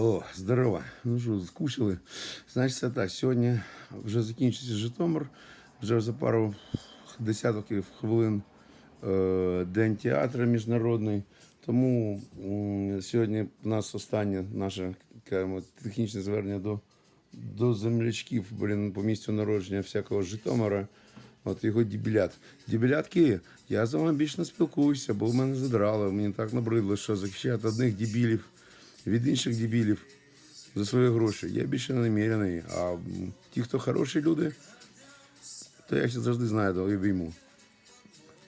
О, здорово. Ну що, скучили. Значить, так. Сьогодні вже закінчиться Житомир. Вже за пару десятків хвилин е, День театру міжнародний. Тому м, сьогодні у нас останнє наше скажімо, технічне звернення до, до землячків блін, по місцю народження всякого Житомира. От його дібілят. Дібілятки, я з вами більше не спілкуюся, бо в мене задрало. Мені так набридло, що захищати одних дібілів від інших дебілів за свої гроші. Я більше не намірений. А ті, хто хороші люди, то я ще завжди знаю, то обійму.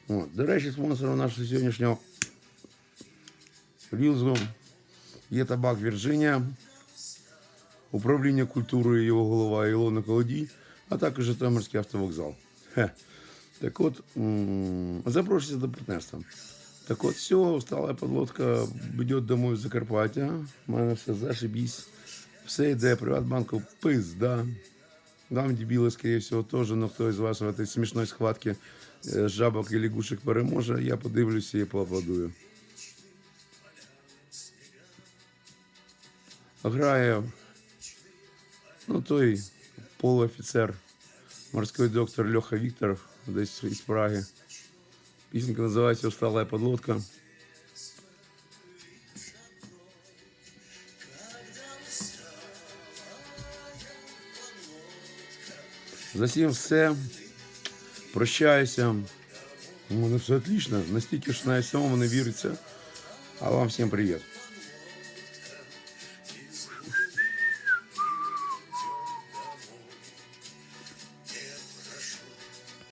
От. До речі, спонсором нашого сьогоднішнього рілзу є табак Вірджинія, управління культурою його голова Ілона Колодій, а також Житомирський автовокзал. Хе. Так от, м, запрошуйте до партнерства. Так от, все, стала подлодка йде домой з Закарпаття. У мене все зашибісь. Все йде, Приватбанку пизда. Вам, дебіли, скорее всего, теж, но хто із вас в этой смішної схватці е, жабок і лягушек переможе, я подивлюся і поаплодую. Грає ну, той полуофіцер, морський доктор Льоха Вікторов, десь із Праги. Песенка называется «Усталая подлодка». За всім все. Прощаюся. У мене все отлично. Настільки ж на всьому не віриться. А вам всім привіт.